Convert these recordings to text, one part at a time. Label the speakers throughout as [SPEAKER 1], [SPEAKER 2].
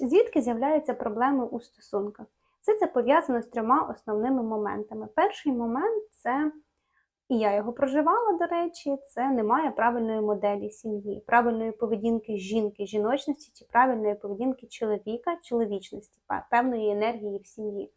[SPEAKER 1] Звідки з'являються проблеми у стосунках? Все це пов'язано з трьома основними моментами. Перший момент це, і я його проживала, до речі, це немає правильної моделі сім'ї, правильної поведінки жінки, жіночності чи правильної поведінки чоловіка, чоловічності, певної енергії в сім'ї.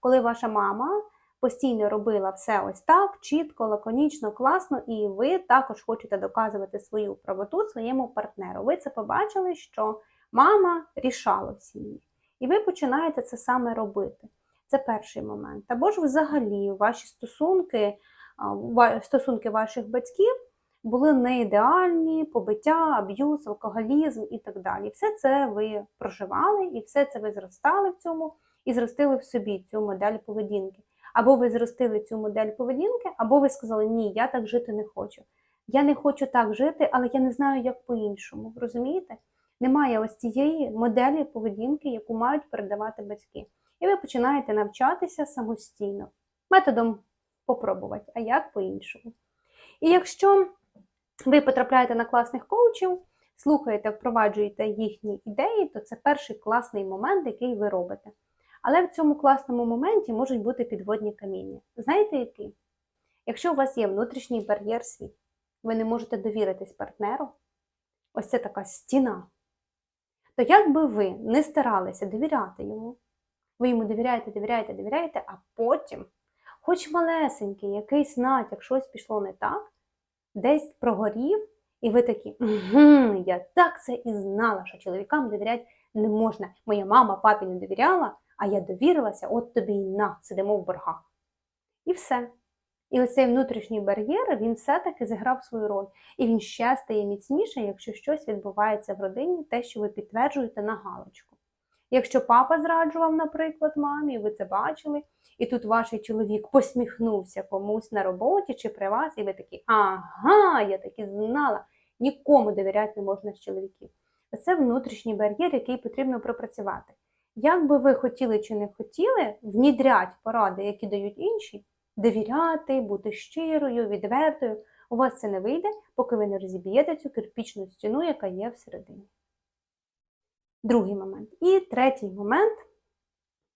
[SPEAKER 1] Коли ваша мама постійно робила все ось так, чітко, лаконічно, класно, і ви також хочете доказувати свою правоту своєму партнеру. Ви це побачили, що мама рішала в сім'ї. І ви починаєте це саме робити. Це перший момент. Або ж взагалі ваші стосунки, стосунки ваших батьків були не ідеальні, побиття, аб'юз, алкоголізм і так далі. Все це ви проживали, і все це ви зростали в цьому і зростили в собі цю модель поведінки. Або ви зростили цю модель поведінки, або ви сказали, ні, я так жити не хочу. Я не хочу так жити, але я не знаю, як по-іншому. Розумієте? Немає ось цієї моделі поведінки, яку мають передавати батьки. І ви починаєте навчатися самостійно, методом попробувати, а як по-іншому. І якщо ви потрапляєте на класних коучів, слухаєте, впроваджуєте їхні ідеї, то це перший класний момент, який ви робите. Але в цьому класному моменті можуть бути підводні каміння. Знаєте які? Якщо у вас є внутрішній бар'єр свій, ви не можете довіритись партнеру, ось це така стіна, то як би ви не старалися довіряти йому, ви йому довіряєте, довіряєте, довіряєте, а потім, хоч малесенький якийсь натяк, щось пішло не так, десь прогорів, і ви такі, угу, я так це і знала, що чоловікам довіряти не можна. Моя мама папі не довіряла, а я довірилася, от тобі і на, сидимо в боргах. І все. І оцей внутрішній бар'єр, він все-таки зіграв свою роль. І він ще стає міцніше, якщо щось відбувається в родині, те, що ви підтверджуєте на галочку. Якщо папа зраджував, наприклад, мамі, ви це бачили, і тут ваш чоловік посміхнувся комусь на роботі чи при вас, і ви такі, ага, я таки знала, нікому довіряти не можна з чоловіків. Це внутрішній бар'єр, який потрібно пропрацювати. Як би ви хотіли чи не хотіли, внідрять поради, які дають інші, довіряти, бути щирою, відвертою. У вас це не вийде, поки ви не розіб'єте цю кирпічну стіну, яка є всередині. Другий момент. І третій момент,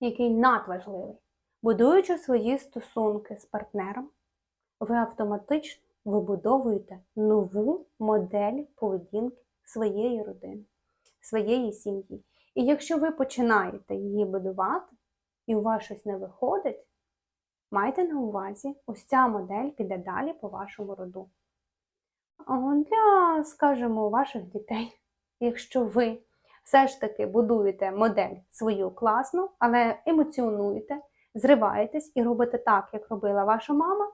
[SPEAKER 1] який надважливий. Будуючи свої стосунки з партнером, ви автоматично вибудовуєте нову модель поведінки своєї родини, своєї сім'ї. І якщо ви починаєте її будувати, і у вас щось не виходить, майте на увазі, ось ця модель піде далі по вашому роду. Для, скажімо, ваших дітей, якщо ви все ж таки будуєте модель свою класну, але емоціонуєте, зриваєтесь і робите так, як робила ваша мама,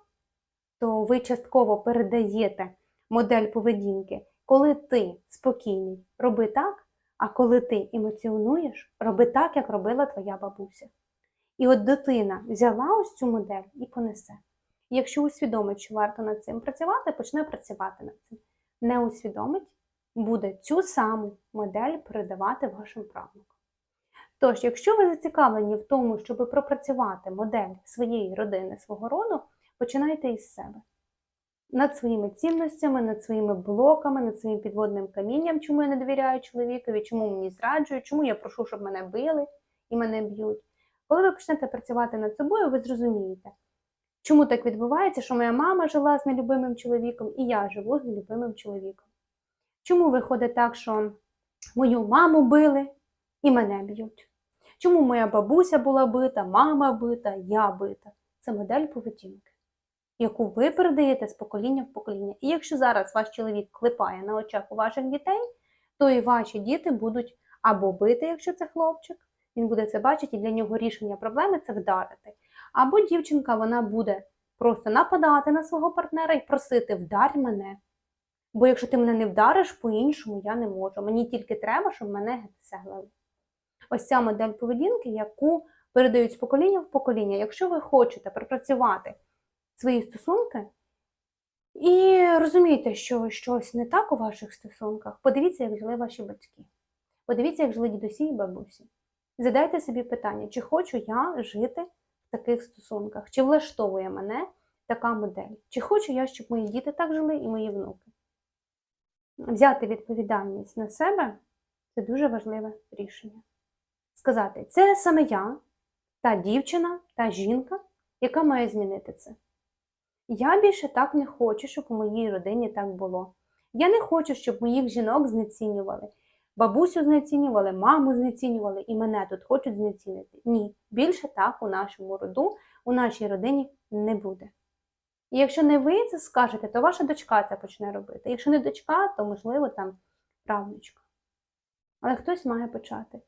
[SPEAKER 1] то ви частково передаєте модель поведінки. Коли ти спокійний, роби так, а коли ти емоціонуєш, роби так, як робила твоя бабуся. І от дитина взяла ось цю модель і понесе. І якщо усвідомить, що варто над цим працювати, почне працювати над цим. Не усвідомить, буде цю саму модель передавати вашим правнукам. Тож, якщо ви зацікавлені в тому, щоб пропрацювати модель своєї родини, свого роду, починайте із себе. Над своїми цінностями, над своїми блоками, над своїм підводним камінням, чому я не довіряю чоловікові, чому мені зраджують, чому я прошу, щоб мене били і мене б'ють. Коли ви почнете працювати над собою, ви зрозумієте, чому так відбувається, що моя мама жила з нелюбимим чоловіком, і я живу з нелюбимим чоловіком. Чому виходить так, що мою маму били і мене б'ють? Чому моя бабуся була бита, мама бита, я бита? Це модель поведінки, яку ви передаєте з покоління в покоління. І якщо зараз ваш чоловік клепає на очах у ваших дітей, то і ваші діти будуть або бити, якщо це хлопчик, він буде це бачити, і для нього рішення проблеми це вдарити. Або дівчинка вона буде просто нападати на свого партнера і просити вдар мене. Бо якщо ти мене не вдариш, по-іншому я не можу. Мені тільки треба, щоб мене гетсеглили. Ось ця модель поведінки, яку передають з покоління в покоління. Якщо ви хочете пропрацювати свої стосунки і розумієте, що щось не так у ваших стосунках, подивіться, як жили ваші батьки. Подивіться, як жили дідусі і бабусі. Задайте собі питання, чи хочу я жити в таких стосунках, чи влаштовує мене така модель, чи хочу я, щоб мої діти так жили і мої внуки. Взяти відповідальність на себе це дуже важливе рішення. сказати, це саме я, та дівчина, та жінка, яка має змінити це. Я більше так не хочу, щоб у моїй родині так було. Я не хочу, щоб моїх жінок знецінювали. Бабусю знецінювали, маму знецінювали і мене тут хочуть знецінити. Ні, більше так у нашому роду, у нашій родині не буде. І якщо не ви це скажете, то ваша дочка це почне робити. Якщо не дочка, то можливо там правнучка. Але хтось має почати.